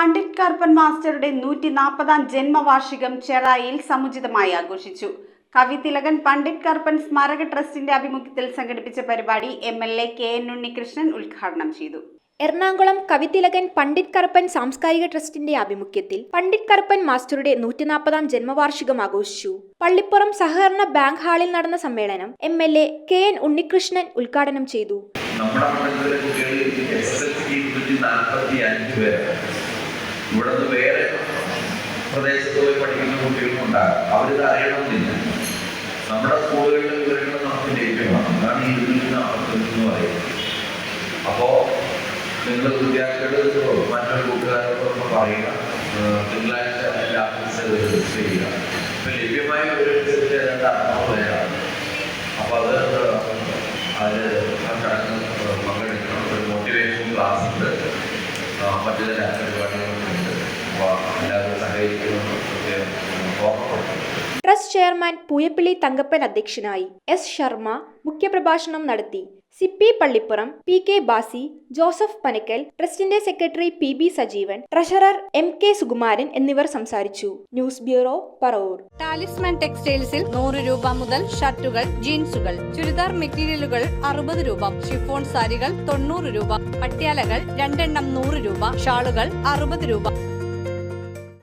പണ്ഡിറ്റ് കർപ്പൻ മാസ്റ്ററുടെ നൂറ്റി നാൽപ്പതാം ജന്മവാർഷികം ചെറായിയിൽ സമുചിതമായി ആഘോഷിച്ചു. കവി തിലകൻ പണ്ഡിറ്റ് കർപ്പൻ സ്മാരക ട്രസ്റ്റിന്റെ ആഭിമുഖ്യത്തിൽ സംഘടിപ്പിച്ച പരിപാടി M L A K N Unnikrishnan ഉദ്ഘാടനം ചെയ്തു. എറണാകുളം കവിതിലകൻ പണ്ഡിറ്റ് കറുപ്പൻ സാംസ്കാരിക ട്രസ്റ്റിന്റെ ആഭിമുഖ്യത്തിൽ പണ്ഡിറ്റ് കറുപ്പൻ മാസ്റ്ററുടെ നൂറ്റിനാൽപ്പതാം ജന്മവാർഷികം ആഘോഷിച്ചു. പള്ളിപ്പുറം സഹകരണ ബാങ്ക് ഹാളിൽ നടന്ന സമ്മേളനം M L A K N Unnikrishnan ഉദ്ഘാടനം ചെയ്തു. നമ്മുടെ മണ്ഡലത്തിലെ കുട്ടികൾ എസ് എസ് എൽ സിക്ക് ഇരുന്നൂറ്റി നാൽപ്പത്തി അഞ്ച് പേരാണ് ഇവിടെ നിന്ന് വേറെ പ്രദേശത്ത് പോയി പഠിക്കുന്ന കുട്ടികളും ഉണ്ടാകും അവരിത് അറിയണമെന്നില്ല. നമ്മുടെ സ്കൂളുകളിലെ വിവരങ്ങൾ നമുക്ക് ലഭ്യമാണ് അതാണ് ഈ നിന്ന് നാൽപ്പത്തഞ്ച് എന്ന് പറയുന്നത്. അപ്പോ നിങ്ങൾ വിദ്യാർത്ഥികൾ മറ്റൊരു കൂട്ടുകാരോടൊപ്പം പറയുക. തിങ്കളാഴ്ച എല്ലാ ഓഫീസിൽ ചെയ്യുക. ഇപ്പൊ ലഭ്യമായ വിവരമനുസരിച്ച് ഏതാണ്ട് അറുന്നൂറ് അപ്പോൾ അത് അത് ആ ചടങ്ങ് പങ്കെടുക്കണം. ഒരു മോട്ടിവേഷൻ ക്ലാസ് ഉണ്ട്. മറ്റു ചില പരിപാടികളുണ്ട് അപ്പോൾ ട്രസ്റ്റ് ചെയർമാൻ പൂയപ്പിള്ളി തങ്കപ്പൻ അധ്യക്ഷനായി എസ് ശർമ്മ മുഖ്യപ്രഭാഷണം നടത്തി. Sippy Pallippuram P K Basi Joseph Panakkal ട്രസ്റ്റിന്റെ secretary P B Sajeevan treasurer M K Sukumaran എന്നിവർ സംസാരിച്ചു. News bureau Paravur. ടാലിസ്മാൻ ടെക്സ്റ്റൈൽസിൽ നൂറ് രൂപ മുതൽ ഷർട്ടുകൾ ജീൻസുകൾ ചുരിദാർ മെറ്റീരിയലുകൾ അറുപത് രൂപ ഷിഫോൺ സാരികൾ തൊണ്ണൂറ് രൂപ പട്യാലകൾ രണ്ടെണ്ണം നൂറ് രൂപ ഷാളുകൾ അറുപത് രൂപ